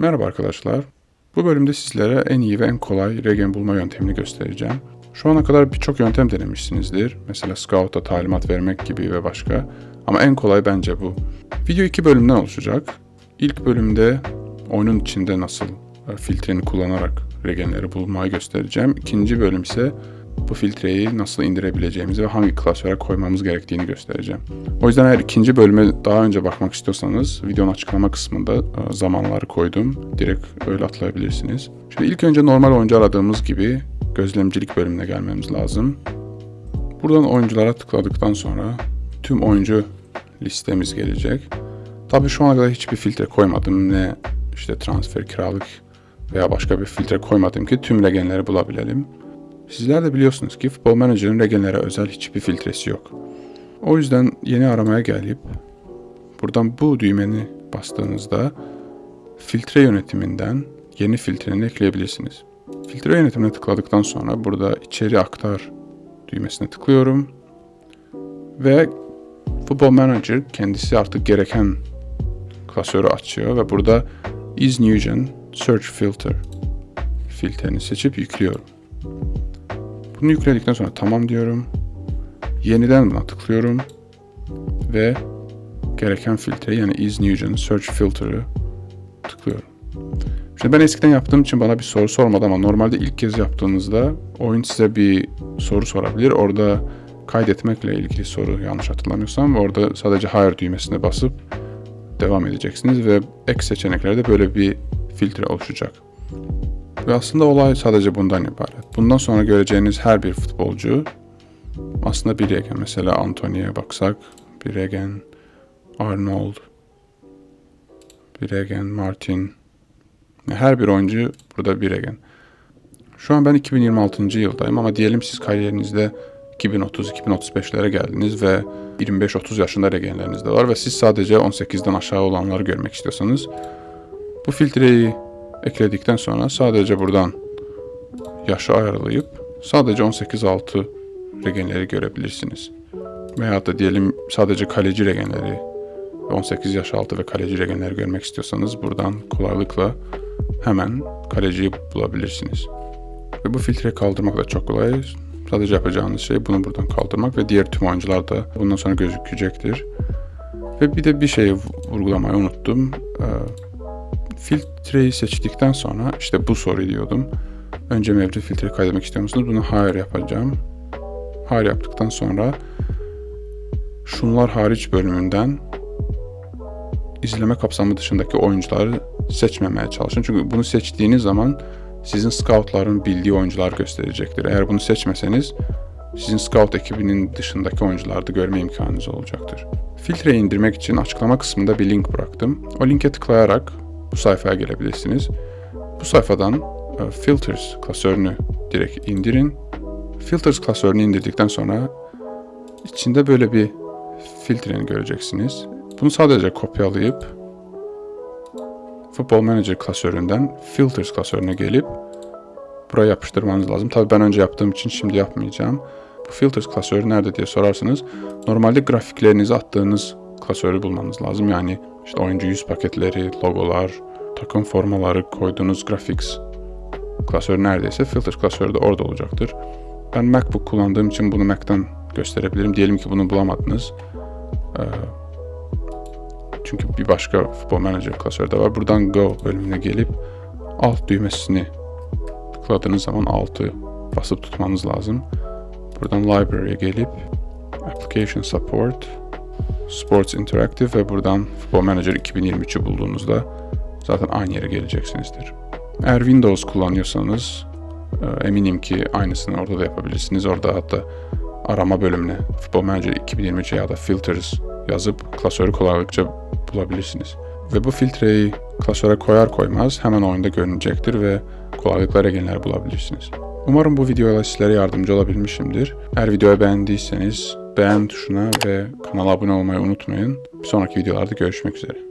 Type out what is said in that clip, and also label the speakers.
Speaker 1: Merhaba arkadaşlar. Bu bölümde sizlere en iyi ve en kolay regen bulma yöntemini göstereceğim. Şu ana kadar birçok yöntem denemişsinizdir. Mesela Scout'a talimat vermek gibi ve başka. Ama en kolay bence bu. Video iki bölümden oluşacak. İlk bölümde oyunun içinde nasıl e, filtreni kullanarak regenleri bulmayı göstereceğim. İkinci bölüm ise bu filtreyi nasıl indirebileceğimizi ve hangi klasöre koymamız gerektiğini göstereceğim. O yüzden eğer ikinci bölüme daha önce bakmak istiyorsanız videonun açıklama kısmında e, zamanları koydum. Direkt öyle atlayabilirsiniz. Şimdi ilk önce normal oyuncu aradığımız gibi gözlemcilik bölümüne gelmemiz lazım. Buradan oyunculara tıkladıktan sonra tüm oyuncu listemiz gelecek. Tabii şu ana kadar hiçbir filtre koymadım. Ne işte transfer, kiralık veya başka bir filtre koymadım ki tüm legenleri bulabilelim. Sizler de biliyorsunuz ki Futbol Manager'ın regenlere özel hiçbir filtresi yok. O yüzden yeni aramaya gelip buradan bu düğmeni bastığınızda filtre yönetiminden yeni filtreni ekleyebilirsiniz. Filtre yönetimine tıkladıktan sonra burada içeri aktar düğmesine tıklıyorum ve Football Manager kendisi artık gereken klasörü açıyor ve burada Is New Search Filter filtreini seçip yüklüyorum. Bunu yükledikten sonra tamam diyorum. Yeniden buna tıklıyorum ve gereken filtre yani Is New Search Filter'ı tıklıyorum. Şimdi ben eskiden yaptığım için bana bir soru sormadı ama normalde ilk kez yaptığınızda oyun size bir soru sorabilir. Orada kaydetmekle ilgili soru yanlış hatırlamıyorsam orada sadece Hire düğmesine basıp devam edeceksiniz ve ek seçeneklerde böyle bir filtre oluşacak. Ve aslında olay sadece bundan ibaret. Bundan sonra göreceğiniz her bir futbolcu aslında bir regen. Mesela Antony'ye baksak bir regen, Arnold, bir regen, Martin. Her bir oyuncu burada bir regen. Şu an ben 2026. yıldayım ama diyelim siz kariyerinizde 2030-2035'lere geldiniz ve 25-30 yaşında regenleriniz de var ve siz sadece 18'den aşağı olanları görmek istiyorsanız bu filtreyi ekledikten sonra sadece buradan yaşı ayarlayıp sadece 18-6 regenleri görebilirsiniz. Veya da diyelim sadece kaleci regenleri 18 yaş altı ve kaleci regenleri görmek istiyorsanız buradan kolaylıkla hemen kaleciyi bulabilirsiniz. Ve bu filtreyi kaldırmak da çok kolay. Sadece yapacağınız şey bunu buradan kaldırmak ve diğer tüm oyuncular da bundan sonra gözükecektir. Ve bir de bir şey vurgulamayı unuttum. Ee, filtreyi seçtikten sonra işte bu soru diyordum. Önce mevcut filtreyi kaydetmek istiyor musunuz? Bunu hayır yapacağım. Hayır yaptıktan sonra şunlar hariç bölümünden izleme kapsamı dışındaki oyuncuları seçmemeye çalışın. Çünkü bunu seçtiğiniz zaman sizin scoutların bildiği oyuncular gösterecektir. Eğer bunu seçmeseniz sizin scout ekibinin dışındaki oyuncuları da görme imkanınız olacaktır. Filtreyi indirmek için açıklama kısmında bir link bıraktım. O linke tıklayarak bu sayfaya gelebilirsiniz. Bu sayfadan e, Filters klasörünü direkt indirin. Filters klasörünü indirdikten sonra içinde böyle bir filtreni göreceksiniz. Bunu sadece kopyalayıp Football Manager klasöründen Filters klasörüne gelip buraya yapıştırmanız lazım. Tabii ben önce yaptığım için şimdi yapmayacağım. Bu Filters klasörü nerede diye sorarsınız. Normalde grafiklerinizi attığınız klasörü bulmanız lazım. Yani işte oyuncu yüz paketleri, logolar, takım formaları koyduğunuz graphics klasörü neredeyse Filters klasörü de orada olacaktır. Ben MacBook kullandığım için bunu Mac'ten gösterebilirim. Diyelim ki bunu bulamadınız. Ee, çünkü bir başka Football Manager klasörü de var. Buradan Go bölümüne gelip alt düğmesini tıkladığınız zaman altı basıp tutmanız lazım. Buradan Library'e gelip Application Support, Sports Interactive ve buradan Football Manager 2023'ü bulduğunuzda zaten aynı yere geleceksinizdir. Eğer Windows kullanıyorsanız e, eminim ki aynısını orada da yapabilirsiniz. Orada hatta arama bölümüne Football Manager 2023 ya da Filters yazıp klasörü kolaylıkça bulabilirsiniz. Ve bu filtreyi klasöre koyar koymaz hemen oyunda görünecektir ve kolaylıkla regenler bulabilirsiniz. Umarım bu videoyla sizlere yardımcı olabilmişimdir. Eğer videoyu beğendiyseniz beğen tuşuna ve kanala abone olmayı unutmayın. Bir sonraki videolarda görüşmek üzere.